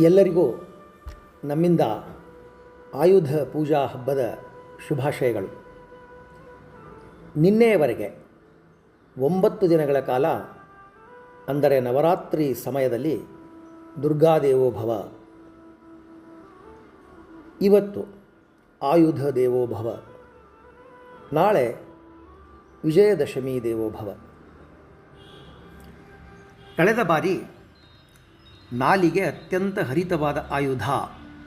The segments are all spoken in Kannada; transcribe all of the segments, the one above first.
ಎಲ್ಲರಿಗೂ ನಮ್ಮಿಂದ ಆಯುಧ ಪೂಜಾ ಹಬ್ಬದ ಶುಭಾಶಯಗಳು. ನಿನ್ನೆಯವರೆಗೆ ಒಂಬತ್ತು ದಿನಗಳ ಕಾಲ ಅಂದರೆ ನವರಾತ್ರಿ ಸಮಯದಲ್ಲಿ ದುರ್ಗಾದೇವೋ ಭವ ಇವತ್ತು ಆಯುಧ ದೇವೋಭವ. ನಾಳೆ ವಿಜಯದಶಮಿ ದೇವೋಭವ. ಕಳೆದ ಬಾರಿ ನಾಲಿಗೆ ಅತ್ಯಂತ ಹರಿತವಾದ ಆಯುಧ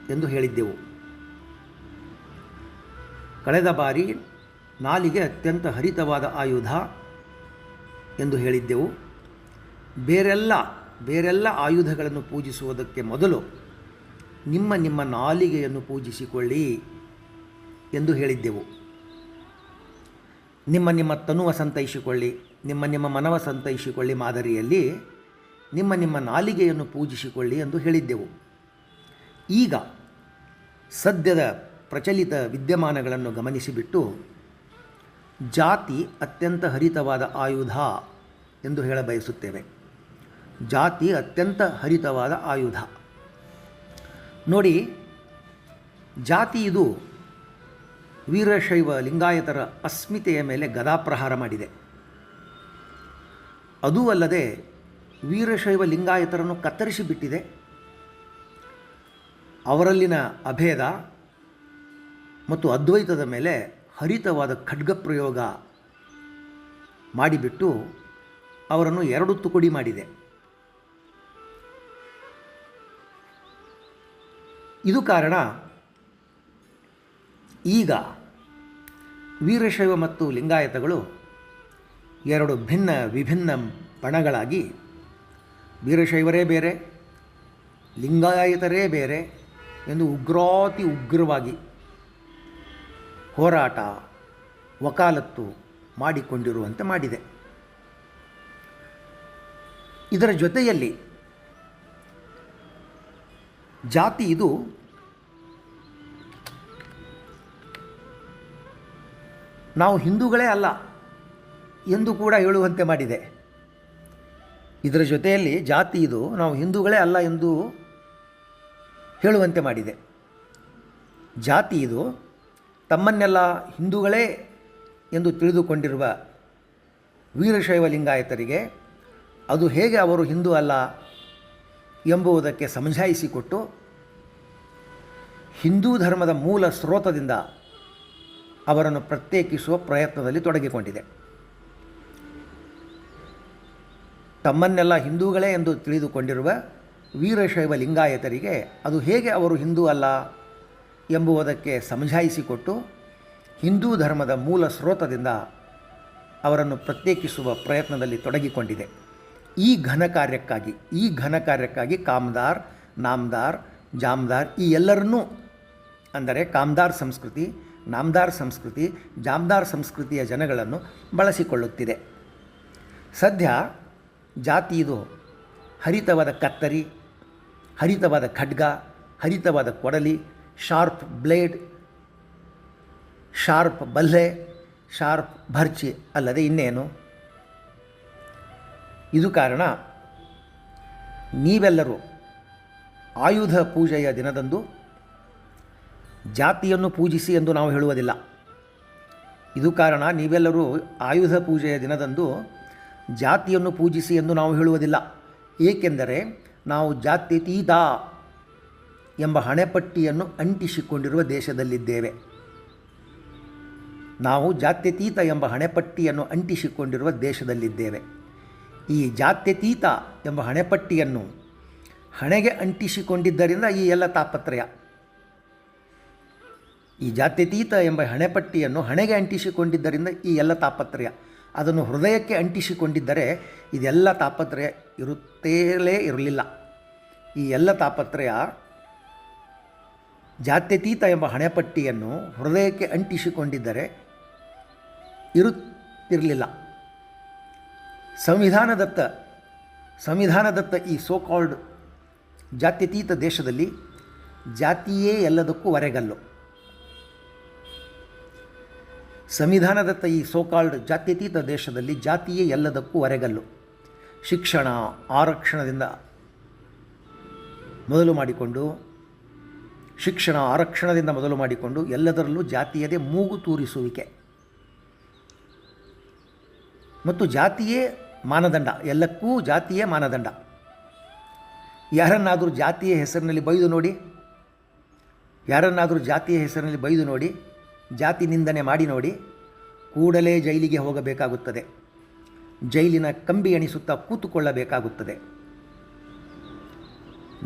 ಎಂದು ಹೇಳಿದ್ದೆವು. ಕಳೆದ ಬಾರಿ ನಾಲಿಗೆ ಅತ್ಯಂತ ಹರಿತವಾದ ಆಯುಧ ಎಂದು ಹೇಳಿದ್ದೆವು. ಬೇರೆಲ್ಲ ಬೇರೆಲ್ಲ ಆಯುಧಗಳನ್ನು ಪೂಜಿಸುವುದಕ್ಕೆ ಮೊದಲು ನಿಮ್ಮ ನಿಮ್ಮ ನಾಲಿಗೆಯನ್ನು ಪೂಜಿಸಿಕೊಳ್ಳಿ ಎಂದು ಹೇಳಿದ್ದೆವು. ನಿಮ್ಮ ನಿಮ್ಮ ತನುವ ಸಂತೈಸಿಕೊಳ್ಳಿ, ನಿಮ್ಮ ನಿಮ್ಮ ಮನವ ಸಂತೈಸಿಕೊಳ್ಳಿ ಮಾದರಿಯಲ್ಲಿ ನಿಮ್ಮ ನಿಮ್ಮ ನಾಲಿಗೆಯನ್ನು ಪೂಜಿಸಿಕೊಳ್ಳಿ ಎಂದು ಹೇಳಿದ್ದೆವು. ಈಗ ಸದ್ಯದ ಪ್ರಚಲಿತ ವಿದ್ಯಮಾನಗಳನ್ನು ಗಮನಿಸಿಬಿಟ್ಟು ಜಾತಿ ಅತ್ಯಂತ ಹರಿತವಾದ ಆಯುಧ ಎಂದು ಹೇಳಬಯಸುತ್ತೇವೆ ಜಾತಿ ಅತ್ಯಂತ ಹರಿತವಾದ ಆಯುಧ. ನೋಡಿ, ಜಾತಿ ಇದು ವೀರಶೈವ ಲಿಂಗಾಯತರ ಅಸ್ಮಿತೆಯ ಮೇಲೆ ಗದಾಪ್ರಹಾರ ಮಾಡಿದೆ. ಅದೂ ಅಲ್ಲದೆ ವೀರಶೈವ ಲಿಂಗಾಯತರನ್ನು ಕತ್ತರಿಸಿಬಿಟ್ಟಿದೆ. ಅವರಲ್ಲಿನ ಅಭೇದ ಮತ್ತು ಅದ್ವೈತದ ಮೇಲೆ ಹರಿತವಾದ ಖಡ್ಗ ಪ್ರಯೋಗ ಮಾಡಿಬಿಟ್ಟು ಅವರನ್ನು ಎರಡು ತುಕುಡಿ ಮಾಡಿದೆ. ಇದು ಕಾರಣ ಈಗ ವೀರಶೈವ ಮತ್ತು ಲಿಂಗಾಯತಗಳು ಎರಡು ಭಿನ್ನ ವಿಭಿನ್ನ ಬಣಗಳಾಗಿ ವೀರಶೈವರೇ ಬೇರೆ, ಲಿಂಗಾಯತರೇ ಬೇರೆ ಎಂದು ಉಗ್ರಾತಿ ಉಗ್ರವಾಗಿ ಹೋರಾಟ, ವಕಾಲತ್ತು ಮಾಡಿಕೊಂಡಿರುವಂತೆ ಮಾಡಿದೆ. ಇದರ ಜೊತೆಯಲ್ಲಿ ಜಾತಿ ಇದು ನಾವು ಹಿಂದೂಗಳೇ ಅಲ್ಲ ಎಂದು ಕೂಡ ಹೇಳುವಂತೆ ಮಾಡಿದೆ. ಇದರ ಜೊತೆಯಲ್ಲಿ ಜಾತಿ ಇದು. ನಾವು ಹಿಂದೂಗಳೇ ಅಲ್ಲ ಎಂದು ಹೇಳುವಂತೆ ಮಾಡಿದೆ. ಜಾತಿ ಇದು ತಮ್ಮನ್ನೆಲ್ಲ ಹಿಂದೂಗಳೇ ಎಂದು ತಿಳಿದುಕೊಂಡಿರುವ ವೀರಶೈವ ಲಿಂಗಾಯತರಿಗೆ ಅದು ಹೇಗೆ ಅವರು ಹಿಂದೂ ಅಲ್ಲ ಎಂಬುದಕ್ಕೆ ಸಮಜಾಯಿಸಿಕೊಟ್ಟು ಹಿಂದೂ ಧರ್ಮದ ಮೂಲ ಸ್ರೋತದಿಂದ ಅವರನ್ನು ಪ್ರತ್ಯೇಕಿಸುವ ಪ್ರಯತ್ನದಲ್ಲಿ ತೊಡಗಿಕೊಂಡಿದೆ. ತಮ್ಮನ್ನೆಲ್ಲ ಹಿಂದೂಗಳೇ ಎಂದು ತಿಳಿದುಕೊಂಡಿರುವ ವೀರಶೈವ ಲಿಂಗಾಯತರಿಗೆ ಅದು ಹೇಗೆ ಅವರು ಹಿಂದೂ ಅಲ್ಲ ಎಂಬುವುದಕ್ಕೆ ಸಮಜಾಯಿಸಿಕೊಟ್ಟು ಹಿಂದೂ ಧರ್ಮದ ಮೂಲ ಸ್ರೋತದಿಂದ ಅವರನ್ನು ಪ್ರತ್ಯೇಕಿಸುವ ಪ್ರಯತ್ನದಲ್ಲಿ ತೊಡಗಿಕೊಂಡಿದೆ. ಈ ಘನ ಕಾರ್ಯಕ್ಕಾಗಿ, ಈ ಘನ ಕಾರ್ಯಕ್ಕಾಗಿ ಕಾಮದಾರ್, ನಾಮದಾರ್, ಜಾಮದಾರ್ ಈ ಎಲ್ಲರನ್ನೂ ಅಂದರೆ ಕಾಮದಾರ್ ಸಂಸ್ಕೃತಿ, ನಾಮದಾರ್ ಸಂಸ್ಕೃತಿ, ಜಾಮದಾರ್ ಸಂಸ್ಕೃತಿಯ ಜನಗಳನ್ನು ಬಳಸಿಕೊಳ್ಳುತ್ತಿದೆ. ಸದ್ಯ ಜಾತಿ ಇದು. ಹರಿತವಾದ ಕತ್ತರಿ, ಹರಿತವಾದ ಖಡ್ಗ, ಹರಿತವಾದ ಕೊಡಲಿ, ಶಾರ್ಪ್ ಬ್ಲೇಡ್, ಶಾರ್ಪ್ ಬಲ್ಲೆ, ಶಾರ್ಪ್ ಭರ್ಚಿ ಅಲ್ಲದೆ ಇನ್ನೇನು? ಇದು ಕಾರಣ ನೀವೆಲ್ಲರೂ ಆಯುಧ ಪೂಜೆಯ ದಿನದಂದು ಜಾತಿಯನ್ನು ಪೂಜಿಸಿ ಎಂದು ನಾವು ಹೇಳುವುದಿಲ್ಲ. ಇದು ಕಾರಣ ನೀವೆಲ್ಲರೂ ಆಯುಧ ಪೂಜೆಯ ದಿನದಂದು ಜಾತಿಯನ್ನು ಪೂಜಿಸಿ ಎಂದು ನಾವು ಹೇಳುವುದಿಲ್ಲ. ಏಕೆಂದರೆ ನಾವು ಜಾತ್ಯತೀತ ಎಂಬ ಹಣೆಪಟ್ಟಿಯನ್ನು ಅಂಟಿಸಿಕೊಂಡಿರುವ ದೇಶದಲ್ಲಿದ್ದೇವೆ. ನಾವು ಜಾತ್ಯತೀತ ಎಂಬ ಹಣೆಪಟ್ಟಿಯನ್ನು ಅಂಟಿಸಿಕೊಂಡಿರುವ ದೇಶದಲ್ಲಿದ್ದೇವೆ. ಈ ಜಾತ್ಯತೀತ ಎಂಬ ಹಣೆಪಟ್ಟಿಯನ್ನು ಹಣೆಗೆ ಅಂಟಿಸಿಕೊಂಡಿದ್ದರಿಂದ ಈ ಎಲ್ಲ ತಾಪತ್ರಯ. ಈ ಜಾತ್ಯತೀತ ಎಂಬ ಹಣೆಪಟ್ಟಿಯನ್ನು ಹಣೆಗೆ ಅಂಟಿಸಿಕೊಂಡಿದ್ದರಿಂದ ಈ ಎಲ್ಲ ತಾಪತ್ರಯ. ಅದನ್ನು ಹೃದಯಕ್ಕೆ ಅಂಟಿಸಿಕೊಂಡಿದ್ದರೆ ಇದೆಲ್ಲ ತಾಪತ್ರಯ ಇರುತ್ತೇಲೇ ಇರಲಿಲ್ಲ. ಈ ಎಲ್ಲ ತಾಪತ್ರಯ ಜಾತ್ಯತೀತ ಎಂಬ ಹಣೆಪಟ್ಟಿಯನ್ನು ಹೃದಯಕ್ಕೆ ಅಂಟಿಸಿಕೊಂಡಿದ್ದರೆ ಇರುತ್ತಿರಲಿಲ್ಲ. ಸಂವಿಧಾನದತ್ತ ಸಂವಿಧಾನದತ್ತ ಈ ಸೋ ಕಾಲ್ಡ್ ಜಾತ್ಯತೀತ ದೇಶದಲ್ಲಿ ಜಾತಿಯೇ ಎಲ್ಲದಕ್ಕೂ ಹೊರೆಗಲ್ಲು ಸಂವಿಧಾನದತ್ತ ಈ ಸೋಕಾಲ್ಡ್ ಜಾತ್ಯತೀತ ದೇಶದಲ್ಲಿ ಜಾತಿಯೇ ಎಲ್ಲದಕ್ಕೂ ಹೊರೆಗಲ್ಲು ಶಿಕ್ಷಣ, ಆರಕ್ಷಣದಿಂದ ಮೊದಲು ಮಾಡಿಕೊಂಡು, ಶಿಕ್ಷಣ, ಆರಕ್ಷಣದಿಂದ ಮೊದಲು ಮಾಡಿಕೊಂಡು ಎಲ್ಲದರಲ್ಲೂ ಜಾತಿಯದೇ ಮೂಗು ತೂರಿಸುವಿಕೆ. ಮತ್ತು ಜಾತಿಯೇ ಮಾನದಂಡ, ಎಲ್ಲಕ್ಕೂ ಜಾತಿಯೇ ಮಾನದಂಡ. ಯಾರನ್ನಾದರೂ ಜಾತಿಯ ಹೆಸರಿನಲ್ಲಿ ಬೈದು ನೋಡಿ, ಯಾರನ್ನಾದರೂ ಜಾತಿಯ ಹೆಸರಿನಲ್ಲಿ ಬೈದು ನೋಡಿ ಜಾತಿ ನಿಂದನೆ ಮಾಡಿ ನೋಡಿ ಕೂಡಲೇ ಜೈಲಿಗೆ ಹೋಗಬೇಕಾಗುತ್ತದೆ. ಜೈಲಿನ ಕಂಬಿ ಎಣಿಸುತ್ತಾ ಕೂತುಕೊಳ್ಳಬೇಕಾಗುತ್ತದೆ.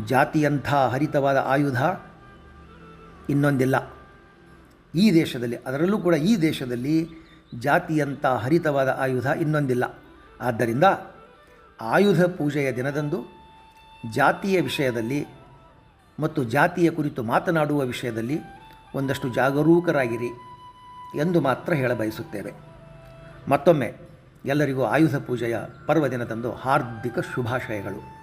ಜಾತಿಯಂಥ ಹರಿತವಾದ ಆಯುಧ ಇನ್ನೊಂದಿಲ್ಲ. ಈ ದೇಶದಲ್ಲಿ, ಅದರಲ್ಲೂ ಕೂಡ ಈ ದೇಶದಲ್ಲಿ ಜಾತಿಯಂಥ ಹರಿತವಾದ ಆಯುಧ ಇನ್ನೊಂದಿಲ್ಲ. ಆದ್ದರಿಂದ ಆಯುಧ ಪೂಜೆಯ ದಿನದಂದು ಜಾತಿಯ ವಿಷಯದಲ್ಲಿ ಮತ್ತು ಜಾತಿಯ ಕುರಿತು ಮಾತನಾಡುವ ವಿಷಯದಲ್ಲಿ ಒಂದಷ್ಟು ಜಾಗರೂಕರಾಗಿರಿ ಎಂದು ಮಾತ್ರ ಹೇಳಬಯಸುತ್ತೇವೆ. ಮತ್ತೊಮ್ಮೆ ಎಲ್ಲರಿಗೂ ಆಯುಧ ಪೂಜೆಯ ಪರ್ವದಿನದಂದು ಹಾರ್ದಿಕ ಶುಭಾಶಯಗಳು.